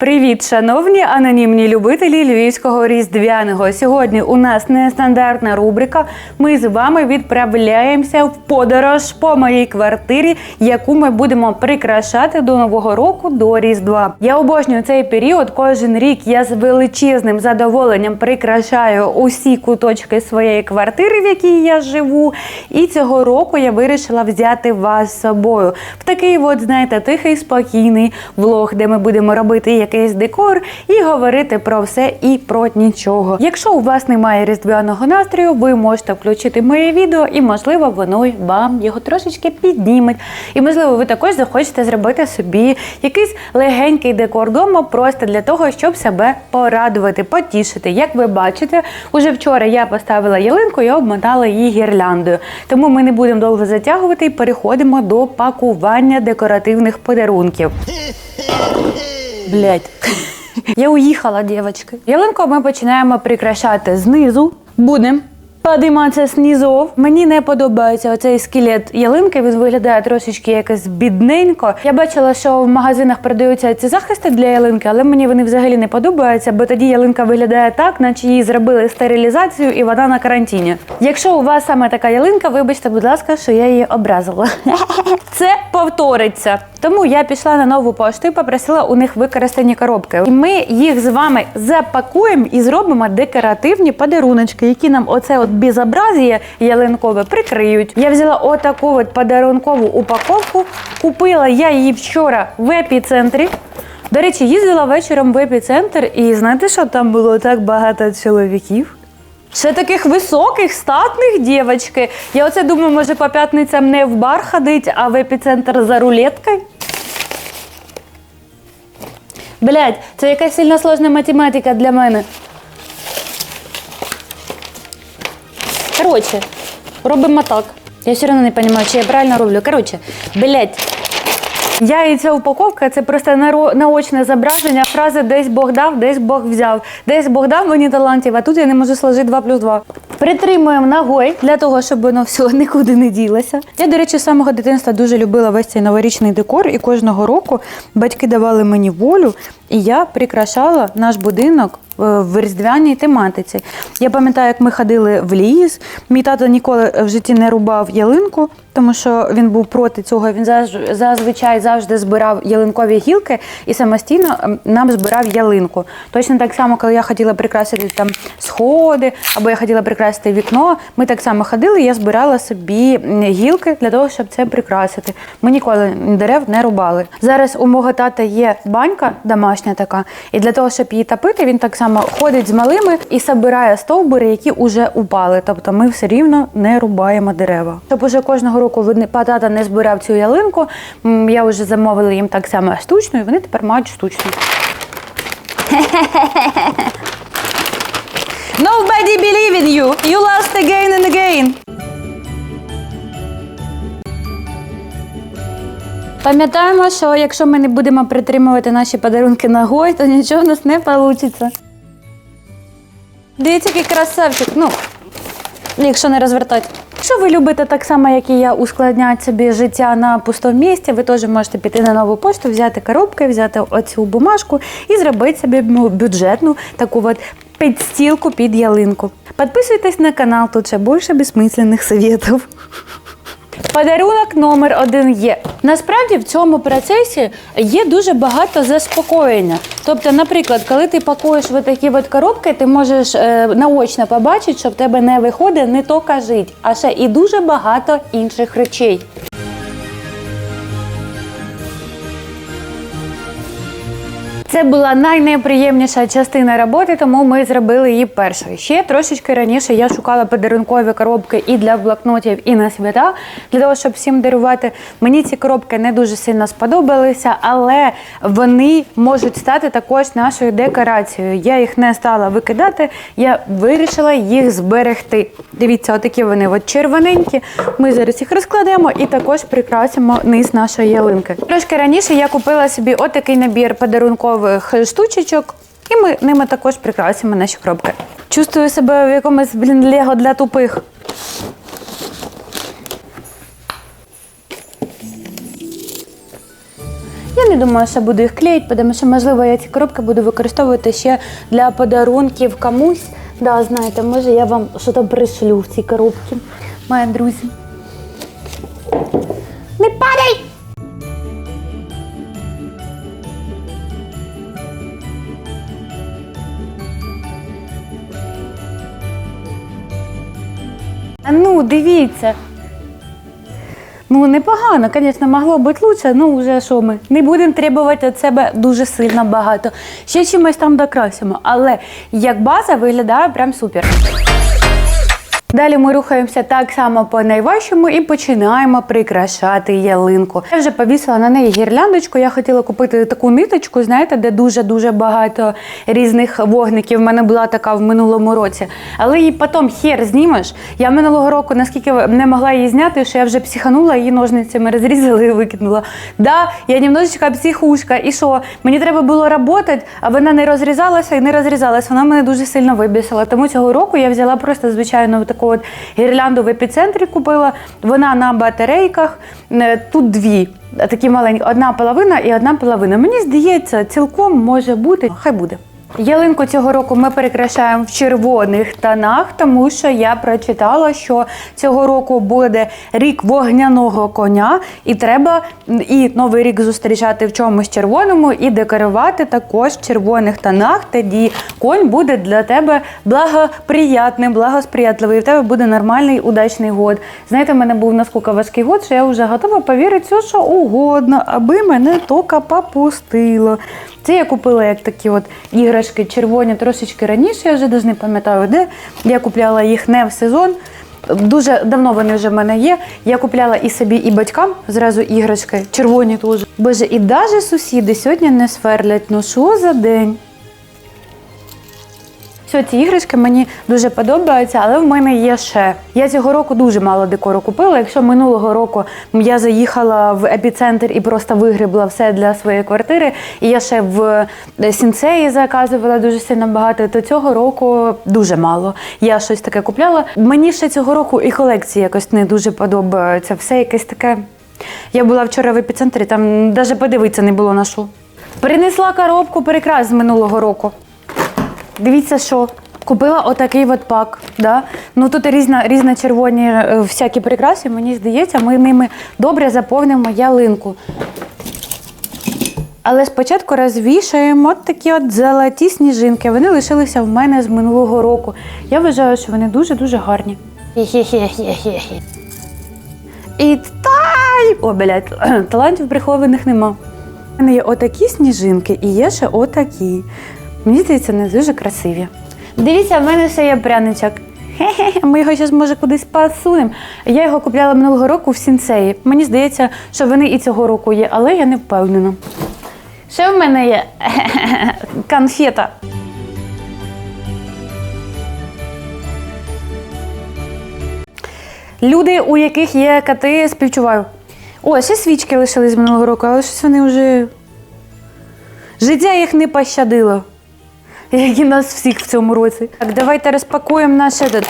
Привіт, шановні анонімні любителі львівського різдвяного. Сьогодні у нас нестандартна рубрика. Ми з вами відправляємося в подорож по моїй квартирі, яку ми будемо прикрашати до нового року до Різдва. Я обожнюю цей період. Кожен рік я з величезним задоволенням прикрашаю усі куточки своєї квартири, в якій я живу. І цього року я вирішила взяти вас з собою в такий, от знаєте, тихий, спокійний влог, де ми будемо робити якийсь декор і говорити про все і про нічого. Якщо у вас немає різдвяного настрою, ви можете включити моє відео, і можливо воно вам його трошечки підніметь. І можливо, ви також захочете зробити собі якийсь легенький декор вдома, просто для того, щоб себе порадувати, потішити. Як ви бачите, уже вчора я поставила ялинку і обмотала її гірляндою. Тому ми не будемо довго затягувати і переходимо до пакування декоративних подарунків. Блять. Я уїхала, дівчатки. Ялинку ми починаємо прикрашати знизу. Будемо. Подиматися знизу. Мені не подобається оцей скелет ялинки. Він виглядає трошечки якось бідненько. Я бачила, що в магазинах продаються ці захисти для ялинки, але мені вони взагалі не подобаються, бо тоді ялинка виглядає так, наче їй зробили стерилізацію і вона на карантині. Якщо у вас саме така ялинка, вибачте, будь ласка, що я її образила. Це повториться. Тому я пішла на нову пошту і попросила у них використані коробки. І ми їх з вами запакуємо і зробимо декоративні подаруночки, які нам оце от безобразіє ялинкове прикриють. Я взяла отаку от подарункову упаковку. Купила я її вчора в епіцентрі. До речі, їздила вечором в епіцентр, і знаєте, що там було так багато чоловіків? Ще таких високих, статних дівчатки. Я оце думаю, може по п'ятницям не в бар ходить, а в епіцентр за рулеткою. Блять, це якась сильно сложна математика для мене. Коротше, робимо так. Я все одно не розумію, чи я правильно роблю. Коротше, блять. Я і ця упаковка це просто наочне зображення фрази десь Бог дав, десь Бог взяв. Десь Бог дав мені талантів, а тут я не можу сложити 2 плюс 2. Притримуємо ногою для того, щоб воно все нікуди не ділося. Я, до речі, з самого дитинства дуже любила весь цей новорічний декор, і кожного року батьки давали мені волю, і я прикрашала наш будинок в різдвяній тематиці. Я пам'ятаю, як ми ходили в ліс. Мій тато ніколи в житті не рубав ялинку, тому що він був проти цього. Він зазвичай завжди збирав ялинкові гілки і самостійно ем, нам збирав ялинку. Точно так само, коли я хотіла прикрасити там сходи, або я хотіла прикрасити вікно. Ми так само ходили, я збирала собі гілки для того, щоб це прикрасити. Ми ніколи дерев не рубали. Зараз у мого тата є банька домашня така, і для того, щоб її топити, він так само ходить з малими і собирає стовбури, які вже упали. Тобто ми все рівно не рубаємо дерева. Щоб уже кожного року тата не збирав цю ялинку. Я вже замовила їм так само штучну, і вони тепер мають штучну. Nobody believe in you. You lost again and again. Пам'ятаємо, що якщо ми не будемо притримувати наші подарунки ногою, то нічого в нас не вийде. Дивіться, який красавчик. Ну, якщо не розвертати. Якщо ви любите так само, як і я, ускладняти собі життя на пустому місці, ви теж можете піти на нову пошту, взяти коробки, взяти оцю бумажку і зробити собі ну, бюджетну таку от підстілку під ялинку. Підписуйтесь на канал, тут ще більше безсмисленних советів. Подарунок номер один є. Насправді в цьому процесі є дуже багато заспокоєння. Тобто, наприклад, коли ти пакуєш в такі от коробки, ти можеш е, наочно побачити, що в тебе не виходить не то кажить, а ще і дуже багато інших речей. Це була найнеприємніша частина роботи, тому ми зробили її першою. Ще трошечки раніше я шукала подарункові коробки і для блокнотів, і на свята, для того, щоб всім дарувати. Мені ці коробки не дуже сильно сподобалися, але вони можуть стати також нашою декорацією. Я їх не стала викидати, я вирішила їх зберегти. Дивіться, отакі вони от червоненькі. Ми зараз їх розкладемо і також прикрасимо низ нашої ялинки. Трошки раніше я купила собі отакий набір подарункових штучечок. І ми ними також прикрасимо наші коробки. Чувствую себе в якомусь блін лего для тупих. Я не думаю, що буду їх клеїти, тому що, можливо, я ці коробки буду використовувати ще для подарунків комусь. Да, знаєте, може я вам що там пришлю в ці коробки, мої друзі. Дивіться. Ну, непогано, звісно, могло бути краще, ну вже що ми. Не будемо требувати від себе дуже сильно багато. Ще чимось там докрасимо. Але як база виглядає прям супер. Далі ми рухаємося так само по найважчому і починаємо прикрашати ялинку. Я вже повісила на неї гірляндочку. Я хотіла купити таку ниточку, знаєте, де дуже-дуже багато різних вогників. В мене була така в минулому році. Але її потім хер знімеш. Я минулого року наскільки не могла її зняти, що я вже психанула, її ножницями розрізала і викинула. Да, я немножечко психушка. І що? Мені треба було працювати, а вона не розрізалася і не розрізалася. Вона мене дуже сильно вибісила. Тому цього року я взяла просто звичайно таку от гірлянду в епіцентрі купила. Вона на батарейках. Е, Тут дві. Такі маленькі, одна половина і одна половина. Мені здається, цілком може бути. Хай буде. Ялинку цього року ми перекрашаємо в червоних тонах, тому що я прочитала, що цього року буде рік вогняного коня, і треба і новий рік зустрічати в чомусь червоному і декорувати також в червоних тонах. Тоді конь буде для тебе благоприятним, благосприятливий. І в тебе буде нормальний удачний год. Знаєте, в мене був наскільки важкий год, що я вже готова повірити все, що угодно, аби мене тільки попустило. Це я купила як такі от іграшки червоні трошечки раніше, я вже навіть не пам'ятаю де. Я купляла їх не в сезон. Дуже давно вони вже в мене є. Я купляла і собі, і батькам зразу іграшки, червоні теж. Боже, і навіть сусіди сьогодні не сверлять. Ну що за день? Все, ці іграшки мені дуже подобаються, але в мене є ще. Я цього року дуже мало декору купила. Якщо минулого року я заїхала в епіцентр і просто вигрібла все для своєї квартири, і я ще в сінцеї заказувала дуже сильно багато, то цього року дуже мало. Я щось таке купляла. Мені ще цього року і колекції якось не дуже подобаються. Все якесь таке. Я була вчора в епіцентрі, там навіть подивитися не було на що. Принесла коробку прикрас з минулого року. Дивіться, що купила отакий от пак. Да? Ну тут різна, різна червоні е, всякі прикраси. Мені здається, ми ними добре заповнимо ялинку. Але спочатку розвішаємо от такі от золоті сніжинки. Вони лишилися в мене з минулого року. Я вважаю, що вони дуже-дуже гарні. І тай! О, блядь, талантів прихованих нема. У мене є отакі сніжинки і є ще отакі. Мені здається, вони дуже красиві. Дивіться, в мене ще є пряничок. Хе-хе, ми його зараз може кудись посунемо. Я його купляла минулого року в сінцеї. Мені здається, що вони і цього року є, але я не впевнена. Ще в мене є конфета. Люди, у яких є коти, співчуваю. О, ще свічки лишились минулого року, але щось вони вже. Життя їх не пощадило, як і нас всіх в цьому році. Так, давайте розпакуємо наш этот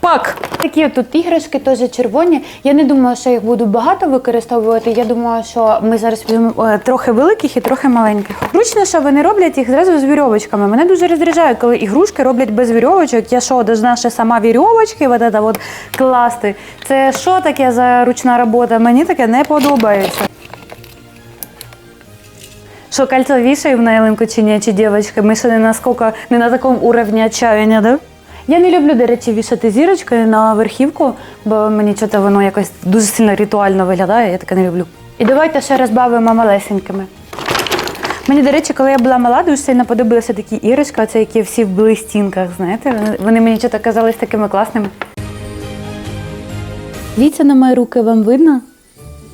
пак. Такі тут іграшки теж червоні. Я не думаю, що їх буду багато використовувати. Я думаю, що ми зараз візьмемо е, трохи великих і трохи маленьких. Зручно, що вони роблять їх зразу з вірьовочками. Мене дуже роздражає, коли ігрушки роблять без вірьовочок. Я що, должна ще сама вірьовочки вот это вот класти. Це що таке за ручна робота? Мені таке не подобається. Що кольцо вішаємо на ялинку чи ні, чи дівчатки? Ми ще не наскільки, не на такому уровні отчаяння, да? Я не люблю, до речі, вішати зірочки на верхівку, бо мені чого воно якось дуже сильно ритуально виглядає, я таке не люблю. І давайте ще розбавимо малесенькими. Мені, до речі, коли я була мала, дуже сильно подобалися такі іграшки, оце які всі в блистінках, знаєте? Вони- мені чого казались такими класними. Дивіться на мої руки, вам видно?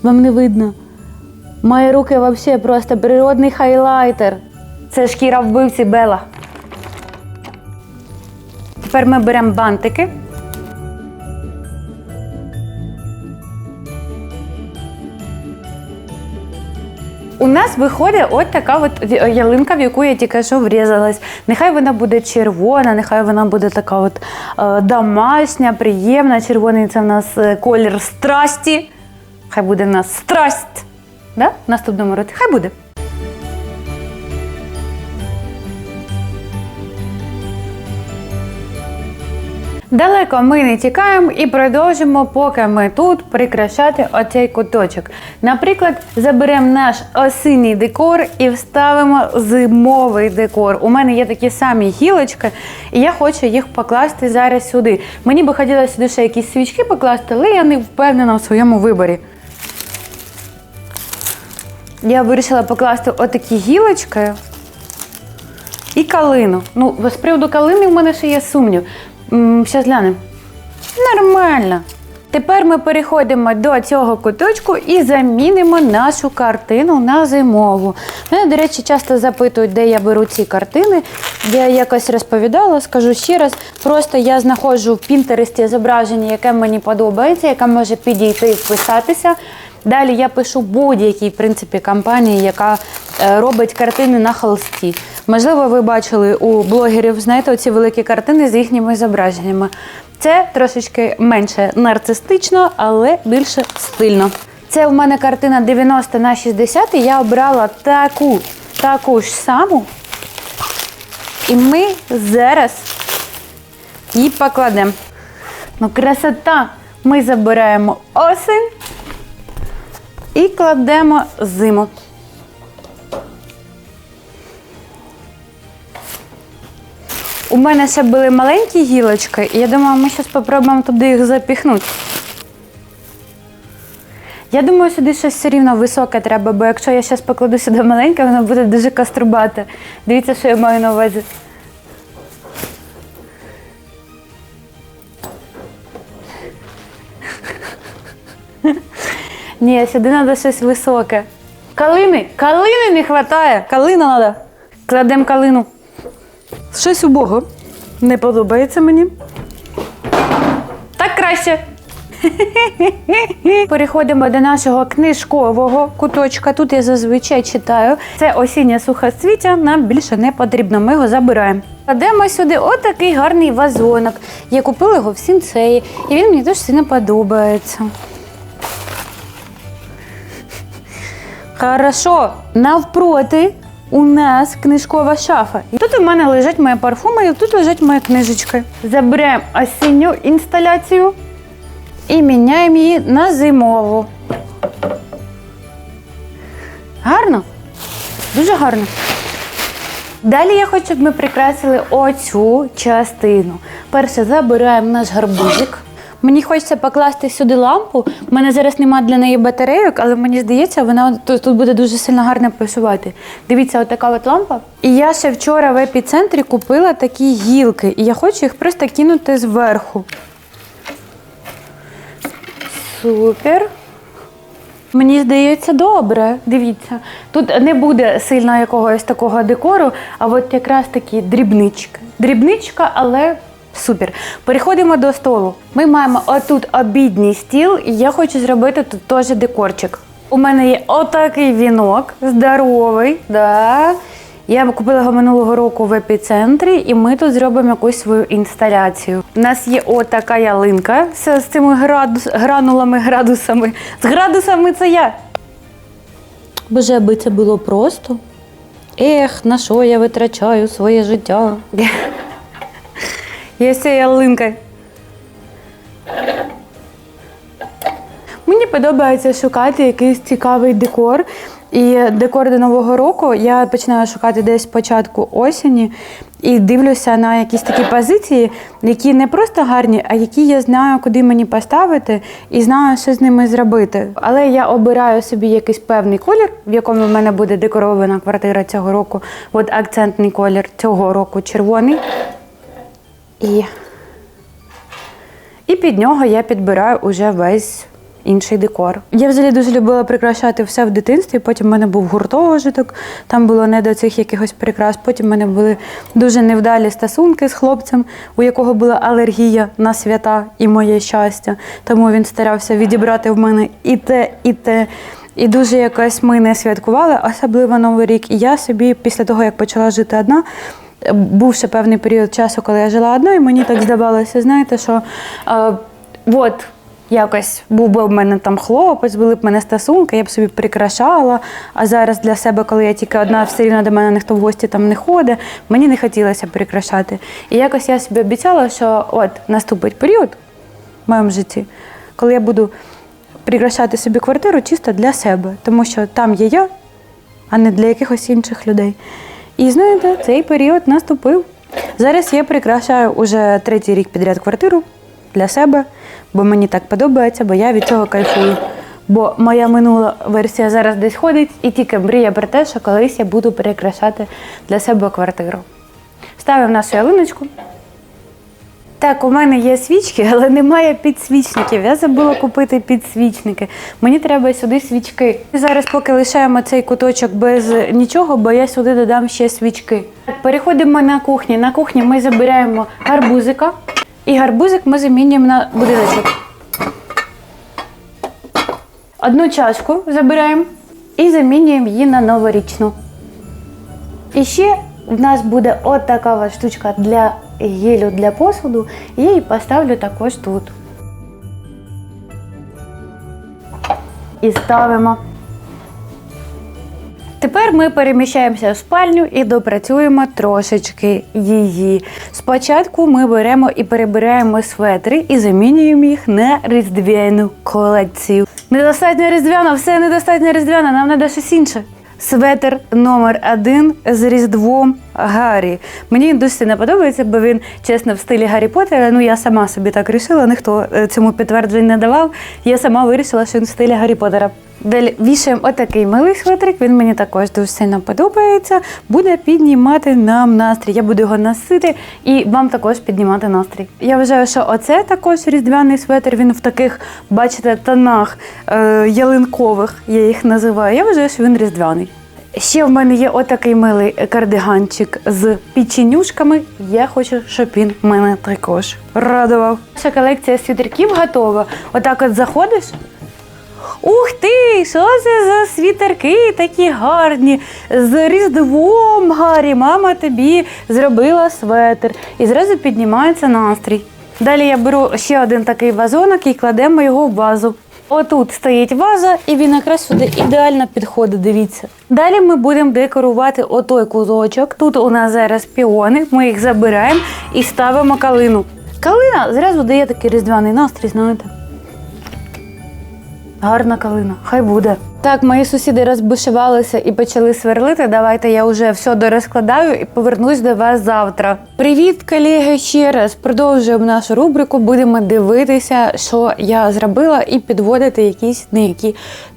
Вам не видно? Мої руки взагалі просто природний хайлайтер. Це шкіра вбивці Бела. Тепер ми беремо бантики. У нас виходить от така от ялинка, в яку я тільки що врізалась. Нехай вона буде червона, нехай вона буде така от е, домашня, приємна. Червоний це в нас е, колір страсті. Хай буде в нас страсть. Да? В Наступному році. Хай буде. Далеко ми не тікаємо і продовжимо, поки ми тут прикрашати оцей куточок. Наприклад, заберемо наш осінній декор і вставимо зимовий декор. У мене є такі самі гілочки, і я хочу їх покласти зараз сюди. Мені би хотілося сюди ще якісь свічки покласти, але я не впевнена в своєму виборі. Я вирішила покласти отакі гілочки і калину. Ну, з приводу калини в мене ще є сумнів. Зараз глянемо. Нормально. Тепер ми переходимо до цього куточку і замінимо нашу картину на зимову. Мене, до речі, часто запитують, де я беру ці картини. Я якось розповідала, скажу ще раз. Просто я знаходжу в Пінтересті зображення, яке мені подобається, яке може підійти і вписатися. Далі я пишу будь-якій в принципі компанії, яка е, робить картини на холсті. Можливо, ви бачили у блогерів, знаєте, оці великі картини з їхніми зображеннями. Це трошечки менше нарцистично, але більше стильно. Це у мене картина 90 на 60, і я обрала таку, таку ж саму. І ми зараз її покладемо. Ну, красота! Ми забираємо осінь і кладемо зиму. У мене ще були маленькі гілочки, і я думаю, ми зараз спробуємо туди їх запіхнути. Я думаю, сюди щось все рівно високе треба, бо якщо я зараз покладу сюди маленьке, воно буде дуже каструбате. Дивіться, що я маю на увазі. Ні, сюди треба щось високе. Калини! Калини не вистачає! Калина треба. Кладемо калину. Щось убого. Не подобається мені. Так краще. Переходимо до нашого книжкового куточка. Тут я зазвичай читаю. Це осіннє сухоцвіття, нам більше не потрібно. Ми його забираємо. Кладемо сюди отакий гарний вазонок. Я купила його в сінцеї, і він мені дуже сильно подобається. Хорошо, навпроти у нас книжкова шафа. Тут у мене лежать мої парфуми, і тут лежать мої книжечки. Заберемо осінню інсталяцію і міняємо її на зимову. Гарно? Дуже гарно. Далі я хочу, щоб ми прикрасили оцю частину. Перше забираємо наш гарбузик. Мені хочеться покласти сюди лампу. У мене зараз немає для неї батарейок, але мені здається, вона тут, буде дуже сильно гарно працювати. Дивіться, отака от лампа. І я ще вчора в епіцентрі купила такі гілки, і я хочу їх просто кинути зверху. Супер. Мені здається, добре. Дивіться, тут не буде сильно якогось такого декору, а от якраз такі дрібнички. Дрібничка, але супер. Переходимо до столу. Ми маємо отут обідній стіл, і я хочу зробити тут теж декорчик. У мене є отакий вінок, здоровий. Да. Я купила його минулого року в епіцентрі, і ми тут зробимо якусь свою інсталяцію. У нас є отака ялинка з, з цими градус, гранулами, градусами. З градусами це я. Боже, аби це було просто. Ех, на що я витрачаю своє життя? Є ця ялинка. Мені подобається шукати якийсь цікавий декор. І декор до Нового року я починаю шукати десь початку осені і дивлюся на якісь такі позиції, які не просто гарні, а які я знаю, куди мені поставити, і знаю, що з ними зробити. Але я обираю собі якийсь певний колір, в якому в мене буде декорована квартира цього року. От акцентний колір цього року червоний. І, і під нього я підбираю уже весь інший декор. Я взагалі дуже любила прикрашати все в дитинстві. Потім в мене був гуртожиток, там було не до цих якихось прикрас. Потім в мене були дуже невдалі стосунки з хлопцем, у якого була алергія на свята і моє щастя. Тому він старався відібрати в мене і те, і те. І дуже якось ми не святкували, особливо Новий рік. І я собі, після того, як почала жити одна, був ще певний період часу, коли я жила одна, і мені так здавалося, знаєте, що е, от якось був би в мене там хлопець, були б мене стосунки, я б собі прикрашала. А зараз для себе, коли я тільки одна, все рівно до мене ніхто в гості там не ходить, мені не хотілося прикрашати. І якось я собі обіцяла, що от наступить період в моєму житті, коли я буду прикрашати собі квартиру чисто для себе, тому що там є я, а не для якихось інших людей. І знаєте, цей період наступив. Зараз я прикрашаю уже третій рік підряд квартиру для себе, бо мені так подобається, бо я від цього кайфую. Бо моя минула версія зараз десь ходить, і тільки мрія про те, що колись я буду прикрашати для себе квартиру. Ставимо нашу ялиночку. Так, у мене є свічки, але немає підсвічників. Я забула купити підсвічники. Мені треба сюди свічки. Зараз поки лишаємо цей куточок без нічого, бо я сюди додам ще свічки. Переходимо на кухню. На кухні ми забираємо гарбузика, і гарбузик ми замінюємо на будиночок. Одну чашку забираємо і замінюємо її на новорічну. І ще в нас буде от така штучка для гелю для посуду. Її поставлю також тут. І ставимо. Тепер ми переміщаємося в спальню і допрацюємо трошечки її. Спочатку ми беремо і перебираємо светри і замінюємо їх на різдвяну колекцію. Недостатньо різдвяна, все недостатньо різдвяна, нам треба щось інше. Светр номер один з Різдвом Гаррі. Мені він не подобається, бо він чесно в стилі Гаррі Поттера. Ну я сама собі так рішила, ніхто е, цьому підтверджень не давав. Я сама вирішила, що він в стилі Гаррі Поттера. Вішаємо отакий милий светрик, він мені також дуже сильно подобається. Буде піднімати нам настрій. Я буду його носити і вам також піднімати настрій. Я вважаю, що оце також різдвяний светр. Він в таких, бачите, тонах е, ялинкових, я їх називаю. Я вважаю, що він різдвяний. Ще в мене є отакий милий кардиганчик з печенюшками. Я хочу, щоб він мене також радував. Наша колекція світерків готова. Отак от заходиш. Ух ти! Що це за світерки такі гарні? З Різдвом Гаррі, мама тобі зробила светр. І зразу піднімається настрій. Далі я беру ще один такий вазонок і кладемо його в вазу. Отут стоїть ваза, і він якраз сюди ідеально підходить. Дивіться. Далі ми будемо декорувати отой кузочок. Тут у нас зараз піони, ми їх забираємо і ставимо калину. Калина зразу дає такий різдвяний настрій, знаєте. Гарна калина, хай буде. Так, мої сусіди розбушувалися і почали сверлити. Давайте я вже все дорозкладаю і повернусь до вас завтра. Привіт, колеги! Ще раз продовжуємо нашу рубрику. Будемо дивитися, що я зробила, і підводити якісь неякі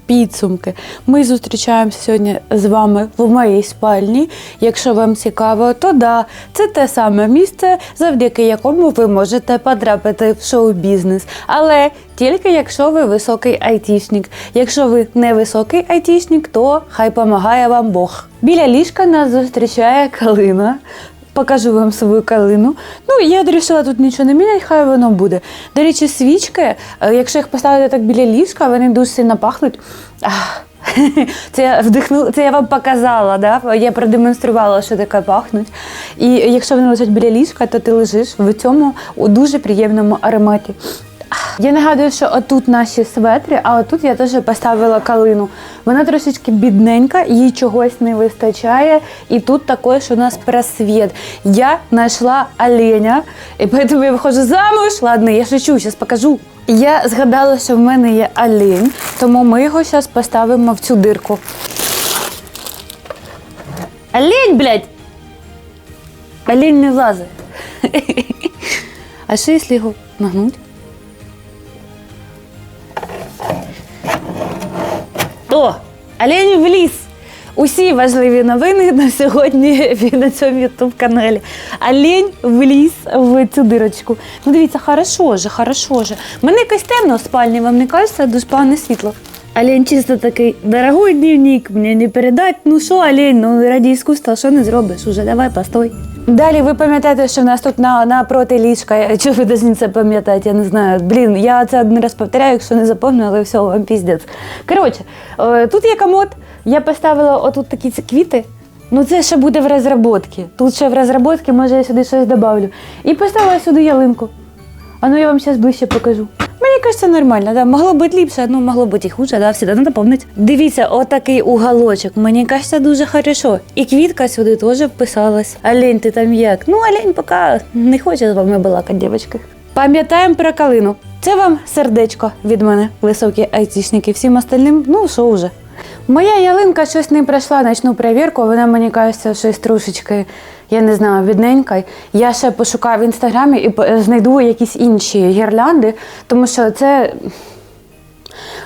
підсумки. Ми зустрічаємося сьогодні з вами в моїй спальні. Якщо вам цікаво, то да, це те саме місце, завдяки якому ви можете потрапити в шоу-бізнес. Але тільки якщо ви високий айтішник. Якщо ви не високий айтішник, то хай помагає вам Бог. Біля ліжка нас зустрічає калина. Покажу вам свою калину. Ну, я вирішила тут нічого не міняти, хай воно буде. До речі, свічки, е, якщо їх поставити так біля ліжка, вони дуже сильно пахнуть. Ах, Це я вдихнула, це я вам показала, да? я продемонструвала, що таке пахнуть. І якщо вони лежать біля ліжка, то ти лежиш в цьому у дуже приємному ароматі. Я нагадую, що отут наші светри, а отут я теж поставила калину. Вона трошечки бідненька, їй чогось не вистачає. І тут також у нас просвіт. Я знайшла оленя, і тому я виходжу замуж. Ладно, я шучу, зараз покажу. Я згадала, що в мене є олень, тому ми його зараз поставимо в цю дирку. Олень, блядь! Олень не влазить. А що, якщо його нагнуть? О, олень в ліс. Усі важливі новини на сьогодні на цьому ютуб каналі. Олень вліз в цю дирочку. Ну дивіться, хорошо же, хорошо же. Мене якось темно в спальні, вам не кажеться, дуже погане світло. Олень чисто такий, дорогой дневник, мені не передать. Ну що, олень, ну раді іскусства, що не зробиш? Уже давай, постой. Далі ви пам'ятаєте, що в нас тут на, напроти ліжка, чого ви повинні це пам'ятати, я не знаю. Блін, я це один раз повторяю, якщо не запомнила, але все, вам піздець. Коротше, е, тут є комод, я поставила отут такі ці квіти. Ну це ще буде в розробці. Тут ще в розробці, може я сюди щось добавлю. І поставила сюди ялинку. А ну я вам зараз ближче покажу. Мені кажется, нормально, да. Могло бути ліпше, ну могло бути і хуже, да, всегда надо помнить. Дивіться, отакий уголочок. Мені кажется, дуже хорошо. І квітка сюди теж вписалась. Олень, ти там як? Ну, олень поки не хоче з вами балакати, дівчатки. Пам'ятаємо про калину. Це вам сердечко від мене, високі айтішники. Всім остальним, ну що вже. Моя ялинка щось не пройшла ночну перевірку, вона мені кажеться, щось трошечки, я не знаю, відненька. Я ще пошукаю в інстаграмі і знайду якісь інші гірлянди, тому що це.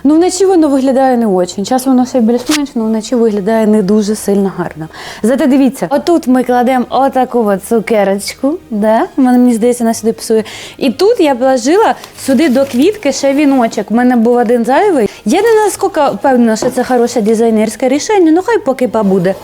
Ну, вночі воно виглядає не очень. Час воно все більш-менш, але вночі виглядає не дуже сильно гарно. Зате дивіться, отут ми кладемо отаку от цукерочку, да? Мені здається, вона сюди псує. І тут я положила сюди до квітки ще віночок. У мене був один зайвий. Я не наскільки впевнена, що це хороше дизайнерське рішення, ну хай поки побуде.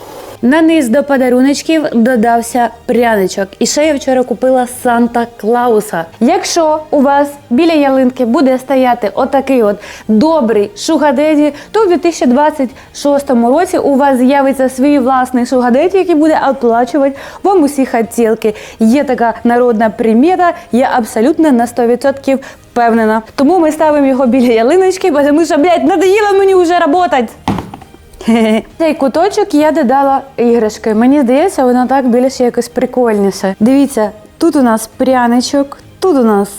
На низ до подаруночків додався пряничок. І ще я вчора купила Санта Клауса. Якщо у вас біля ялинки буде стояти отакий от добрий шугадеді, то в 2026 році у вас з'явиться свій власний шугадеді, який буде оплачувати вам усі хотілки. Є така народна примета, я абсолютно на 100% впевнена. Тому ми ставимо його біля ялиночки, тому що, блядь, надоїло мені вже працювати. Цей куточок я додала іграшки. Мені здається, воно так більш якось прикольніше. Дивіться, тут у нас пряничок, тут у нас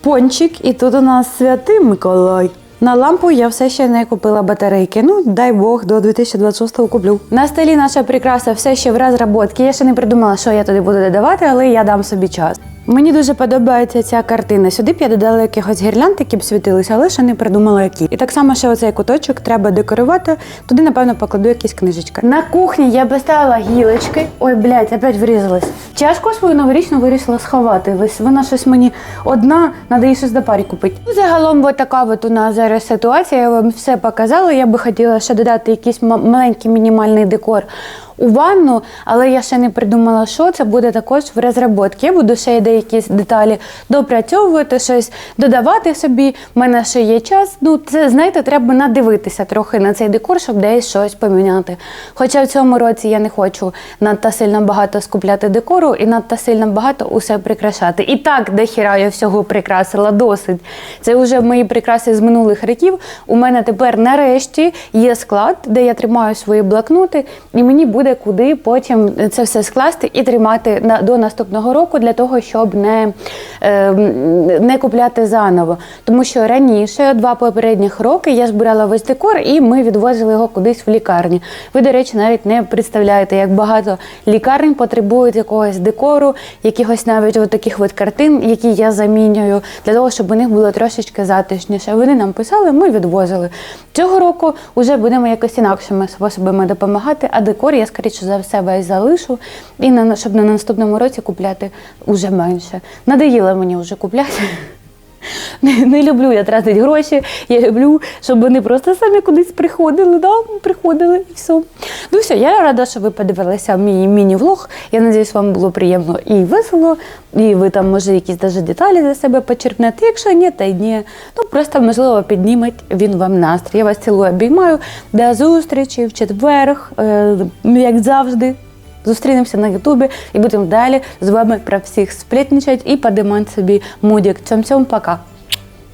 пончик і тут у нас святий Миколай. На лампу я все ще не купила батарейки. Ну, дай Бог, до 2026-го куплю. На столі наша прикраса все ще в розробці. Я ще не придумала, що я туди буду додавати, але я дам собі час. Мені дуже подобається ця картина. Сюди б я додала якихось гірлянд, які б світилися, але ще не придумала які. І так само ще оцей куточок треба декорувати. Туди, напевно, покладу якісь книжечки. На кухні я поставила гілочки. Ой, блядь, опять врізалась. Чашку свою новорічну вирішила сховати. Ось вона щось мені одна, треба їй щось до парі купити. Ну, Загалом, от така от у нас зараз ситуація. Я вам все показала. Я би хотіла ще додати якийсь ма- маленький мінімальний декор у ванну, але я ще не придумала, що це буде також в розробці. Я буду ще деякі деталі допрацьовувати, щось додавати собі. У мене ще є час. Ну, це знаєте, треба надивитися трохи на цей декор, щоб десь щось поміняти. Хоча в цьому році я не хочу надто сильно багато скупляти декору і надто сильно багато усе прикрашати. І так, де хіра я всього прикрасила досить. Це вже мої прикраси з минулих років. У мене тепер нарешті є склад, де я тримаю свої блокноти, і мені буде куди потім це все скласти і тримати на до наступного року для того, щоб не, е, не купляти заново. Тому що раніше, два попередніх роки, я збирала весь декор і ми відвозили його кудись в лікарні. Ви, до речі, навіть не представляєте, як багато лікарень потребують якогось декору, якихось навіть таких от картин, які я замінюю, для того, щоб у них було трошечки затишніше. Вони нам писали, ми відвозили. Цього року вже будемо якось інакшими способами допомагати, а декор я скоріше за все весь залишу, і на щоб на наступному році купляти уже менше. Надоїло мені вже купляти. Не, не люблю я тратити гроші. Я люблю, щоб вони просто самі кудись приходили. Да? Приходили і все. Ну все, я рада, що ви подивилися мій міні-влог. Я сподіваюся, вам було приємно і весело. І ви там, може, якісь даже деталі для себе почерпнете. Якщо ні, то й ні. Ну просто можливо підніметь він вам настрій. Я вас цілую, обіймаю. До зустрічі в четверг, е, як завжди. Зустрінемося на Ютубі і будемо далі з вами про всіх сплетничати і подимати собі мудік. Цьом-цьом, пока.